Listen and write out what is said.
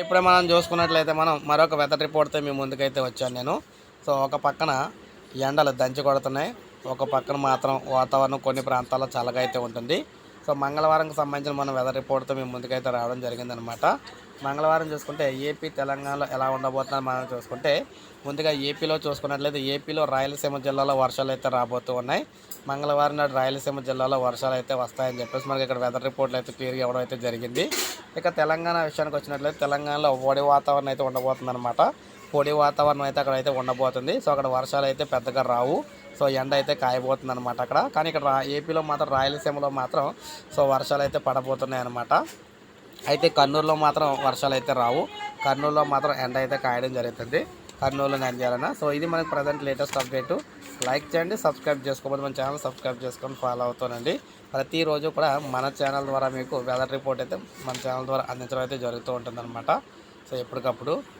ఇప్పుడే మనం చూసుకున్నట్లయితే మనం మరొక వెదర్ రిపోర్ట్తో మీ ముందుకైతే వచ్చాను నేను. సో ఒక పక్కన ఎండలు దంచి కొడుతున్నాయి. ఒక పక్కన మాత్రం వాతావరణం కొన్ని ప్రాంతాల్లో చల్లగా అయితే ఉంటుంది. సో మంగళవారంకి సంబంధించిన మన వెదర్ రిపోర్ట్తో మేము ముందుకైతే రావడం జరిగిందనమాట. మంగళవారం చూసుకుంటే ఏపీ తెలంగాణలో ఎలా ఉండబోతున్నారు మనం చూసుకుంటే ముందుగా ఏపీలో చూసుకున్నట్లయితే ఏపీలో రాయలసీమ జిల్లాలో వర్షాలు అయితే రాబోతూ ఉన్నాయి. మంగళవారం నాడు రాయలసీమ జిల్లాలో వర్షాలు అయితే వస్తాయని చెప్పేసి మనకి ఇక్కడ వెదర్ రిపోర్ట్లు అయితే క్లియర్గా ఇవ్వడం అయితే జరిగింది. ఇక తెలంగాణ విషయానికి వచ్చినట్లయితే తెలంగాణలో ఒడి వాతావరణం అయితే ఉండబోతుందన్నమాట పొడి వాతావరణం అయితే అక్కడ అయితే ఉండబోతుంది. సో అక్కడ వర్షాలు అయితే పెద్దగా రావు. సో ఎండ అయితే కాయబోతుంది అనమాట అక్కడ. కానీ ఇక్కడ రా- ఏపీలో మాత్రం రాయలసీమలో మాత్రం సో వర్షాలు అయితే పడబోతున్నాయి అనమాట అయితే కర్నూలులో మాత్రం వర్షాలు అయితే రావు. కర్నూలులో మాత్రం ఎండ అయితే కాయడం జరుగుతుంది. కర్నూలు నంద్యాలన సో ఇది మనకి ప్రజెంట్ లేటెస్ట్ అప్డేట్. లైక్ చేయండి సబ్స్క్రైబ్ చేసుకోకపోతే మన ఛానల్ సబ్స్క్రైబ్ చేసుకొని ఫాలో అవుతానండి. ప్రతిరోజు కూడా మన ఛానల్ ద్వారా మీకు వెదర్ రిపోర్ట్ అయితే మన ఛానల్ ద్వారా అందించడం అయితే జరుగుతూ ఉంటుందన్నమాట. సో ఎప్పటికప్పుడు